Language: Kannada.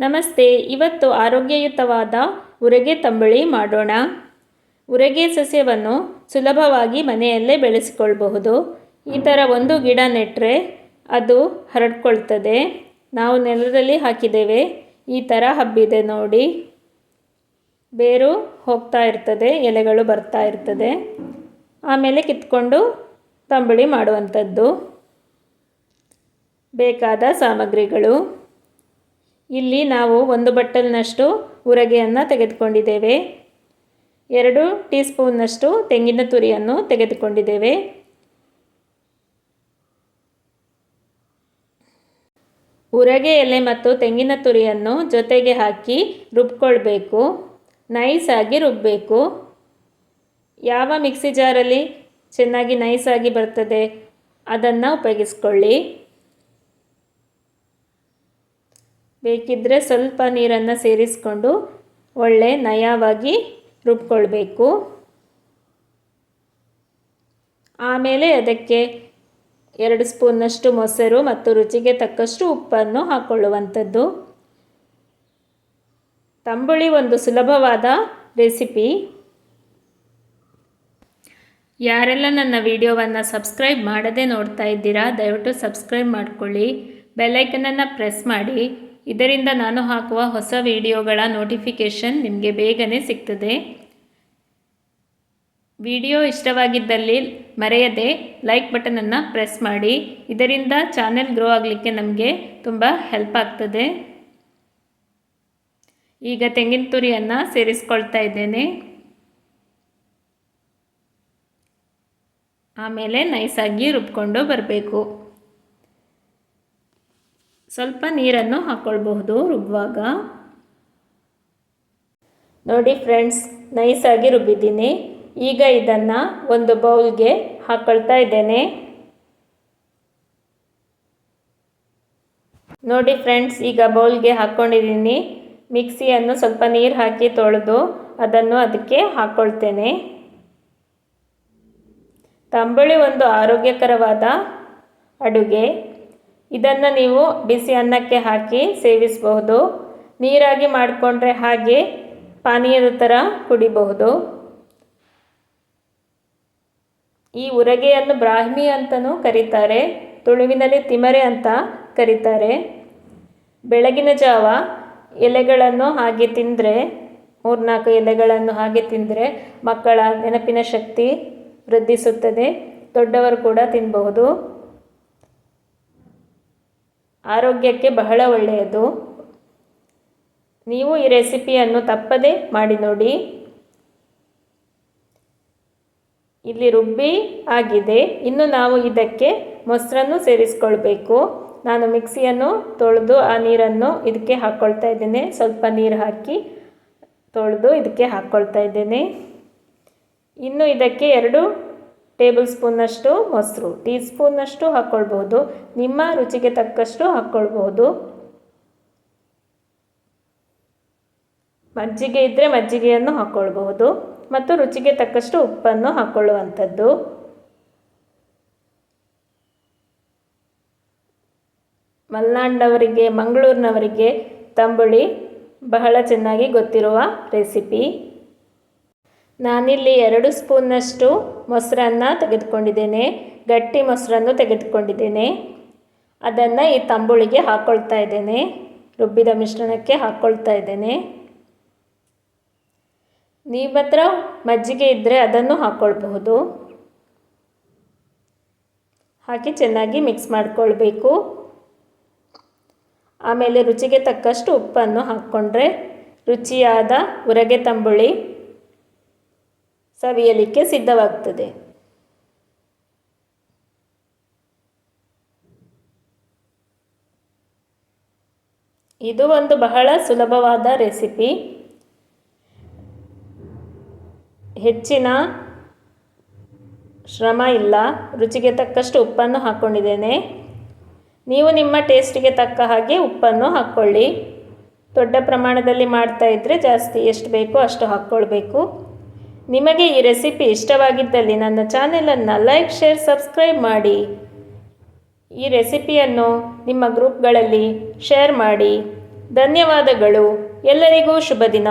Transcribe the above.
ನಮಸ್ತೆ, ಇವತ್ತು ಆರೋಗ್ಯಯುತವಾದ ಉರಗೆ ತಂಬುಳಿ ಮಾಡೋಣ. ಉರಗೆ ಸಸ್ಯವನ್ನು ಸುಲಭವಾಗಿ ಮನೆಯಲ್ಲೇ ಬೆಳೆಸಿಕೊಳ್ಬಹುದು. ಈ ಥರ ಒಂದು ಗಿಡ ನೆಟ್ಟರೆ ಅದು ಹರಡ್ಕೊಳ್ತದೆ. ನಾವು ನೆಲದಲ್ಲಿ ಹಾಕಿದ್ದೇವೆ. ಈ ಥರ ಹಬ್ಬಿದೆ ನೋಡಿ. ಬೇರು ಹೋಗ್ತಾ ಇರ್ತದೆ, ಎಲೆಗಳು ಬರ್ತಾ ಇರ್ತದೆ. ಆಮೇಲೆ ಕಿತ್ಕೊಂಡು ತಂಬುಳಿ ಮಾಡುವಂಥದ್ದು. ಬೇಕಾದ ಸಾಮಗ್ರಿಗಳು. ಇಲ್ಲಿ ನಾವು ಒಂದು ಬಟ್ಟಲಿನಷ್ಟು ಉರಗೆಯನ್ನು ತೆಗೆದುಕೊಂಡಿದ್ದೇವೆ. ಎರಡು ಟೀ ಸ್ಪೂನ್ನಷ್ಟು ತೆಂಗಿನ ತುರಿಯನ್ನು ತೆಗೆದುಕೊಂಡಿದ್ದೇವೆ. ಉರಗೆ ಎಲೆ ಮತ್ತು ತೆಂಗಿನ ತುರಿಯನ್ನು ಜೊತೆಗೆ ಹಾಕಿ ರುಬ್ಕೊಳ್ಬೇಕು. ನೈಸಾಗಿ ರುಬ್ಬಬೇಕು ಯಾವ ಮಿಕ್ಸಿ ಜಾರಲ್ಲಿ ಚೆನ್ನಾಗಿ ನೈಸಾಗಿ ಬರ್ತದೆ ಅದನ್ನು ಉಪಯೋಗಿಸ್ಕೊಳ್ಳಿ. ಬೇಕಿದ್ದರೆ ಸ್ವಲ್ಪ ನೀರನ್ನು ಸೇರಿಸ್ಕೊಂಡು ಒಳ್ಳೆ ನಯವಾಗಿ ರುಬ್ಕೊಳ್ಬೇಕು. ಆಮೇಲೆ ಅದಕ್ಕೆ ಎರಡು ಸ್ಪೂನಷ್ಟು ಮೊಸರು ಮತ್ತು ರುಚಿಗೆ ತಕ್ಕಷ್ಟು ಉಪ್ಪನ್ನು ಹಾಕ್ಕೊಳ್ಳುವಂಥದ್ದು ತಂಬುಳಿ ಒಂದು ಸುಲಭವಾದ ರೆಸಿಪಿ. ಯಾರೆಲ್ಲ ನನ್ನ ವಿಡಿಯೋವನ್ನು ಸಬ್ಸ್ಕ್ರೈಬ್ ಮಾಡದೆ ನೋಡ್ತಾ ಇದ್ದೀರಾ, ದಯವಿಟ್ಟು ಸಬ್ಸ್ಕ್ರೈಬ್ ಮಾಡಿಕೊಳ್ಳಿ. ಬೆಲ್ಲೈಕನನ್ನು ಪ್ರೆಸ್ ಮಾಡಿ. ಇದರಿಂದ ನಾನು ಹಾಕುವ ಹೊಸ ವಿಡಿಯೋಗಳ ನೋಟಿಫಿಕೇಷನ್ ನಿಮಗೆ ಬೇಗನೆ ಸಿಗ್ತದೆ. ವಿಡಿಯೋ ಇಷ್ಟವಾಗಿದ್ದಲ್ಲಿ ಮರೆಯದೆ ಲೈಕ್ ಬಟನನ್ನು ಪ್ರೆಸ್ ಮಾಡಿ. ಇದರಿಂದ ಚಾನೆಲ್ ಗ್ರೋ ಆಗಲಿಕ್ಕೆ ನಮಗೆ ತುಂಬ ಹೆಲ್ಪ್ ಆಗ್ತದೆ. ಈಗ ತೆಂಗಿನ ತುರಿಯನ್ನು ಸೇರಿಸ್ಕೊಳ್ತಾ ಇದ್ದೇನೆ. ಆಮೇಲೆ ನೈಸಾಗಿ ರುಬ್ಕೊಂಡು ಬರಬೇಕು. ಸ್ವಲ್ಪ ನೀರನ್ನು ಹಾಕ್ಕೊಳ್ಬಹುದು ರುಬ್ಬುವಾಗ ನೋಡಿ ಫ್ರೆಂಡ್ಸ್, ನೈಸಾಗಿ ರುಬ್ಬಿದ್ದೀನಿ. ಈಗ ಇದನ್ನು ಒಂದು ಬೌಲ್ಗೆ ಹಾಕ್ಕೊಳ್ತಾ ಇದ್ದೇನೆ. ನೋಡಿ ಫ್ರೆಂಡ್ಸ್, ಈಗ ಬೌಲ್ಗೆ ಹಾಕ್ಕೊಂಡಿದ್ದೀನಿ ಮಿಕ್ಸಿಯನ್ನು ಸ್ವಲ್ಪ ನೀರು ಹಾಕಿ ತೊಳೆದು ಅದನ್ನು ಅದಕ್ಕೆ ಹಾಕ್ಕೊಳ್ತೇನೆ ತಂಬುಳಿ ಒಂದು ಆರೋಗ್ಯಕರವಾದ ಅಡುಗೆ. ಇದನ್ನು ನೀವು ಬಿಸಿ ಅನ್ನಕ್ಕೆ ಹಾಕಿ ಸೇವಿಸಬಹುದು. ನೀರಾಗಿ ಮಾಡಿಕೊಂಡ್ರೆ ಹಾಗೆ ಪಾನೀಯದ ಥರ ಕುಡಿಬಹುದು. ಈ ಉರಗೆಯನ್ನು ಬ್ರಾಹ್ಮಿ ಅಂತಲೂ ಕರೀತಾರೆ, ತುಳುವಿನಲ್ಲಿ ತಿಮರೆ ಅಂತ ಕರೀತಾರೆ. ಬೆಳಗಿನ ಜಾವ ಎಲೆಗಳನ್ನು ಹಾಗೆ ತಿಂದರೆ, ಮೂರ್ನಾಲ್ಕು ಎಲೆಗಳನ್ನು ಹಾಗೆ ತಿಂದರೆ ಮಕ್ಕಳ ನೆನಪಿನ ಶಕ್ತಿ ವೃದ್ಧಿಸುತ್ತದೆ, ದೊಡ್ಡವರು ಕೂಡ ತಿನ್ನಬಹುದು ಆರೋಗ್ಯಕ್ಕೆ ಬಹಳ ಒಳ್ಳೆಯದು. ನೀವು ಈ ರೆಸಿಪಿಯನ್ನು ತಪ್ಪದೇ ಮಾಡಿ ನೋಡಿ. ಇಲ್ಲಿ ರುಬ್ಬಿ ಆಗಿದೆ. ಇನ್ನು ನಾವು ಇದಕ್ಕೆ ಮೊಸರನ್ನು ಸೇರಿಸ್ಕೊಳ್ಬೇಕು. ನಾನು ಮಿಕ್ಸಿಯನ್ನು ತೊಳೆದು ಆ ನೀರನ್ನು ಇದಕ್ಕೆ ಹಾಕ್ಕೊಳ್ತಾ ಇದ್ದೇನೆ. ಸ್ವಲ್ಪ ನೀರು ಹಾಕಿ ತೊಳೆದು ಇದಕ್ಕೆ ಹಾಕ್ಕೊಳ್ತಾ ಇದ್ದೇನೆ. ಇನ್ನು ಇದಕ್ಕೆ ಎರಡು ಟೇಬಲ್ ಸ್ಪೂನ್ನಷ್ಟು ಮೊಸರು ಟೀ ಸ್ಪೂನ್ನಷ್ಟು ಹಾಕ್ಕೊಳ್ಬಹುದು ನಿಮ್ಮ ರುಚಿಗೆ ತಕ್ಕಷ್ಟು ಹಾಕ್ಕೊಳ್ಬಹುದು ಮಜ್ಜಿಗೆ ಇದ್ದರೆ ಮಜ್ಜಿಗೆಯನ್ನು ಹಾಕ್ಕೊಳ್ಬಹುದು ಮತ್ತು ರುಚಿಗೆ ತಕ್ಕಷ್ಟು ಉಪ್ಪನ್ನು ಹಾಕ್ಕೊಳ್ಳುವಂಥದ್ದು ಮಲೆನಾಡಿನವರಿಗೆ ಮಂಗಳೂರಿನವರಿಗೆ ತಂಬುಳಿ ಬಹಳ ಚೆನ್ನಾಗಿ ಗೊತ್ತಿರುವ ರೆಸಿಪಿ. ನಾನಿಲ್ಲಿ ಎರಡು ಸ್ಪೂನ್ನಷ್ಟು ಮೊಸರನ್ನು ತೆಗೆದುಕೊಂಡಿದ್ದೇನೆ, ಗಟ್ಟಿ ಮೊಸರನ್ನು ತೆಗೆದುಕೊಂಡಿದ್ದೇನೆ. ಅದನ್ನು ಈ ತಂಬುಳಿಗೆ ಹಾಕ್ಕೊಳ್ತಾ ಇದ್ದೇನೆ, ರುಬ್ಬಿದ ಮಿಶ್ರಣಕ್ಕೆ ಹಾಕ್ಕೊಳ್ತಾ ಇದ್ದೇನೆ. ನಿಮ್ಮ ಹತ್ರ ಮಜ್ಜಿಗೆ ಇದ್ದರೆ ಅದನ್ನು ಹಾಕ್ಕೊಳ್ಬಹುದು ಹಾಕಿ ಚೆನ್ನಾಗಿ ಮಿಕ್ಸ್ ಮಾಡಿಕೊಳ್ಬೇಕು. ಆಮೇಲೆ ರುಚಿಗೆ ತಕ್ಕಷ್ಟು ಉಪ್ಪನ್ನು ಹಾಕ್ಕೊಂಡ್ರೆ ರುಚಿಯಾದ ಉರಗೆ ತಂಬುಳಿ ಸವಿಯಲಿಕ್ಕೆ ಸಿದ್ಧವಾಗ್ತದೆ. ಇದು ಒಂದು ಬಹಳ ಸುಲಭವಾದ ರೆಸಿಪಿ. ಹೆಚ್ಚಿನ ಶ್ರಮ ಇಲ್ಲ, ರುಚಿಗೆ ತಕ್ಕಷ್ಟು ಉಪ್ಪನ್ನು ಹಾಕ್ಕೊಂಡಿದ್ದೇನೆ ನೀವು ನಿಮ್ಮ ಟೇಸ್ಟಿಗೆ ತಕ್ಕ ಹಾಗೆ ಉಪ್ಪನ್ನು ಹಾಕ್ಕೊಳ್ಳಿ ದೊಡ್ಡ ಪ್ರಮಾಣದಲ್ಲಿ ಮಾಡ್ತಾ ಇದ್ದರೆ ಜಾಸ್ತಿ ಎಷ್ಟು ಬೇಕೋ ಅಷ್ಟು ಹಾಕ್ಕೊಳ್ಬೇಕು. ನಿಮಗೆ ಈ ರೆಸಿಪಿ ಇಷ್ಟವಾಗಿದ್ದಲ್ಲಿ ನನ್ನ ಚಾನೆಲನ್ನು ಲೈಕ್, ಶೇರ್, ಸಬ್ಸ್ಕ್ರೈಬ್ ಮಾಡಿ. ಈ ರೆಸಿಪಿಯನ್ನು ನಿಮ್ಮ ಗ್ರೂಪ್ಗಳಲ್ಲಿ ಶೇರ್ ಮಾಡಿ. ಧನ್ಯವಾದಗಳು. ಎಲ್ಲರಿಗೂ ಶುಭ ದಿನ